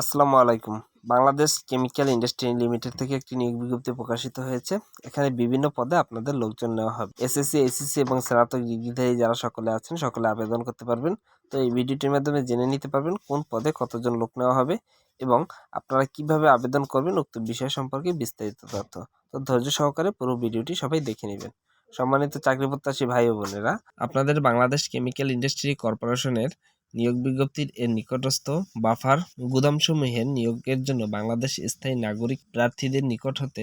আসসালামু আলাইকুম। Bangladesh chemical industry limited থেকে একটি নিয়োগ বিজ্ঞপ্তি প্রকাশিত হয়েছে। এখানে বিভিন্ন পদে আপনাদের লোকজন নেওয়া হবে। এসএসসি এসএসসি এবং স্নাতক ডিগ্রিধারী যারা সকলে আছেন, সকলে আবেদন করতে পারবেন। তো এই ভিডিওটির মাধ্যমে জেনে নিতে পারবেন কোন পদে কতজন লোক নেওয়া হবে এবং আপনারা কীভাবে আবেদন করবেন উক্ত বিষয় সম্পর্কে বিস্তারিত তথ্য। তো ধৈর্য সহকারে পুরো ভিডিওটি সবাই দেখে নেবেন। সম্মানিত চাকরি প্রত্যাশী ভাই ও বোনেরা, আপনাদের বাংলাদেশ কেমিক্যাল ইন্ডাস্ট্রি কর্পোরেশনের নিয়োগ বিজ্ঞপ্তির এর নিকটস্থ বাফার গুদামসমূহের নিয়োগের জন্য বাংলাদেশ স্থায়ী নাগরিক প্রার্থীদের নিকট হতে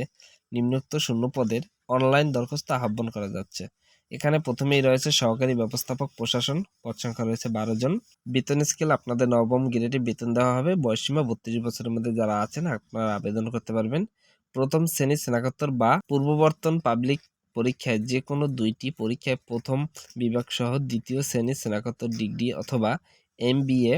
নিম্নোক্ত শূন্য পদের অনলাইন দরখাস্ত আহ্বান করা যাচ্ছে। এখানে প্রথমেই রয়েছে সহকারী ব্যবস্থাপক, প্রশাসন, পদ সংখ্যা রয়েছে বারো জন। বেতন স্কেল আপনাদের নবম গ্রেডে বেতন দেওয়া হবে। বয়সীমা বত্রিশ বছরের মধ্যে যারা আছেন আপনারা আবেদন করতে পারবেন। প্রথম শ্রেণি স্নাতকোত্তর বা পূর্ববর্তন পাবলিক পরীক্ষায় যে কোনো দুইটি পরীক্ষায় প্রথম বিভাগ সহ দ্বিতীয় শ্রেণির স্নাতকোত্তর ডিগ্রি অথবা এমবিএ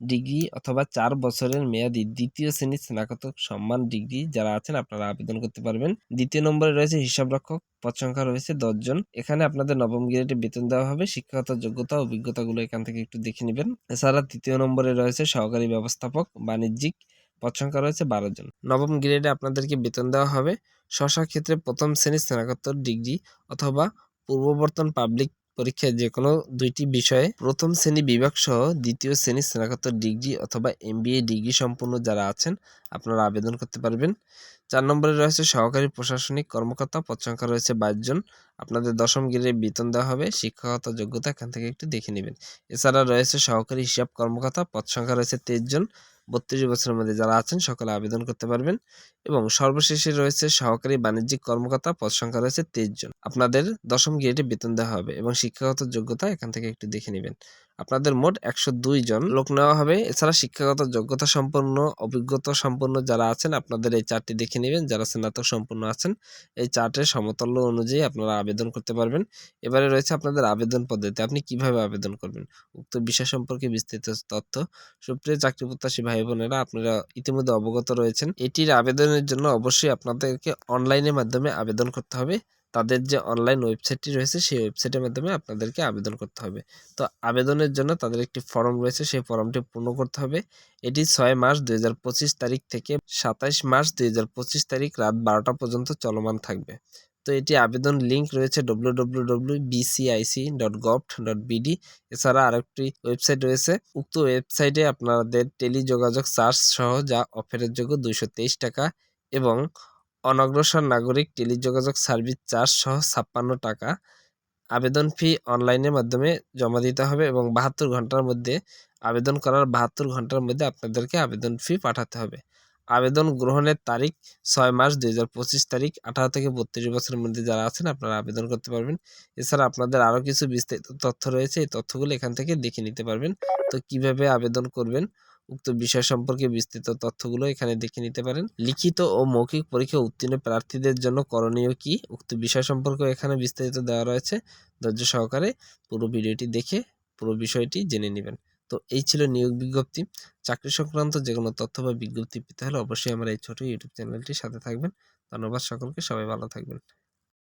ডিগ্রি অথবা চার বছরের মেয়াদি দ্বিতীয় শ্রেণির স্নাতক সম্মান ডিগ্রি যারা আছেন আপনারা আবেদন করতে পারবেন। দ্বিতীয় নম্বরে রয়েছে হিসাবরক্ষক পদ সংখ্যা রয়েছে দশজন এখানে আপনাদের নবম গ্রেডে বেতন দেওয়া হবে। শিক্ষাগত যোগ্যতা অভিজ্ঞতাগুলো এখান থেকে একটু দেখে নেবেন। এছাড়া তৃতীয় নম্বরে রয়েছে সহকারী ব্যবস্থাপক বাণিজ্যিক পদ সংখ্যা রয়েছে বারো জন। নবম গ্রেডে আপনাদেরকে বেতন দেওয়া হবে। স্ব ক্ষেত্রে প্রথম শ্রেণির স্নাতকোত্তর ডিগ্রি অথবা পূর্ববর্তন পাবলিক পরীক্ষায় যে কোনো দুইটি বিষয়ে প্রথম শ্রেণি বিভাগ সহ দ্বিতীয় শ্রেণি স্নাতকোত্তর ডিগ্রি অথবা এমবিএ ডিগ্রি সম্পন্ন যারা আছেন, আপনারা আবেদন করতে পারবেন। চার নম্বরে রয়েছে সহকারী প্রশাসনিক কর্মকর্তা, পদ সংখ্যা রয়েছে বাইশ জন। আপনাদের দশম গ্রেডে বেতন দেওয়া হবে, শিক্ষাগত যোগ্যতা এখান থেকে একটু দেখে নেবেন। এছাড়া রয়েছে সহকারী হিসাব কর্মকর্তা, পদ সংখ্যা রয়েছে তেইশ জন। বত্রিশ বছরের মধ্যে যারা আছেন, সকলে আবেদন করতে পারবেন এবং সর্বশেষে রয়েছে সহকারী বাণিজ্যিক কর্মকর্তা পদ সংখ্যা রয়েছে তেইশ জন। আপনাদের দশম গ্রেডে বেতন দেওয়া হবে এবং শিক্ষাগত যোগ্যতা এখান থেকে একটু দেখে নেবেন। আপনাদের মোট একশো দুই জন লোক নেওয়া হবে। এছাড়া শিক্ষাগত যোগ্যতা সম্পন্ন, অভিজ্ঞতা সম্পন্ন যারা আছেন, আপনাদের এই চারটি দেখে নেবেন, যারা স্নাতক সম্পন্ন আছেন, এই চার্টের সমতল্য অনুযায়ী আপনারা আবেদন করতে পারবেন। এবারে রয়েছে আপনাদের আবেদন পদ্ধতি, আপনি কীভাবে আবেদন করবেন? উক্ত বিষয় সম্পর্কে বিস্তৃত তথ্য সুপ্রিয় চাকরি প্রত্যাশী ভাই বোনেরা, আপনারা ইতিমধ্যে অবগত রয়েছেন। এটির আবেদনের জন্য অবশ্যই আপনাদেরকে অনলাইনের মাধ্যমে আবেদন করতে হবে। তাদের যে অনলাইন ওয়েবসাইটটি রয়েছে, সেই ওয়েবসাইটের মাধ্যমে আপনাদেরকে আবেদন করতে হবে। তো আবেদনের জন্য তাদের একটি ফর্ম রয়েছে, সেই ফর্মটি পূর্ণ করতে হবে। এটি ছয় মার্চ দু হাজার পঁচিশ তারিখ থেকে সাতাইশ মার্চ দু হাজার পঁচিশ তারিখ রাত বারোটা পর্যন্ত চলমান থাকবে। তো এটি আবেদন লিঙ্ক রয়েছে W W W BCIC dot gov dot BD এছাড়া আরেকটি ওয়েবসাইট রয়েছে, উক্ত ওয়েবসাইটে আপনাদের টেলিযোগাযোগ চার্জ সহ যা অফারের যোগ্য দুইশো তেইশ টাকা এবং অনগ্রসর নাগরিক টেলিযোগাযোগ সার্ভিস চার্জ সহ ছাপ্পান্ন টাকা। আবেদন ফি অনলাইনের মাধ্যমে জমা দিতে হবে এবং বাহাত্তর ঘণ্টার মধ্যে আবেদন করার বাহাত্তর ঘণ্টার মধ্যে আপনাদেরকে আবেদন ফি পাঠাতে হবে। আবেদন গ্রহণের তারিখ ছয় মার্চ দুই হাজার পঁচিশ তারিখ। আঠারো থেকে বত্রিশ বছরের মধ্যে যারা আছেন আপনারা আবেদন করতে পারবেন। এছাড়া আপনাদের আরও কিছু বিস্তারিত তথ্য রয়েছে, এই তথ্যগুলো এখান থেকে দেখে নিতে পারবেন। তো কীভাবে আবেদন করবেন? উক্ত বিষয় সম্পর্কে বিস্তৃত তথ্যগুলো এখানে দেখে নিতে পারেন। লিখিত ও মৌখিক পরীক্ষা উত্তীর্ণ প্রার্থীদের জন্য করণীয় কি? উক্ত বিষয় সম্পর্কে এখানে বিস্তারিত দেওয়া রয়েছে। ধৈর্য সহকারে পুরো ভিডিওটি দেখে পুরো বিষয়টি জেনে নেবেন। তো এই ছিল নিয়োগ বিজ্ঞপ্তি। চাকরি সংক্রান্ত যে কোনো তথ্য বা বিজ্ঞপ্তি পেতে হলে অবশ্যই আমার এই ছোট ইউটিউব চ্যানেলটির সাথে থাকবেন। ধন্যবাদ সকলকে, সবাই ভালো থাকবেন।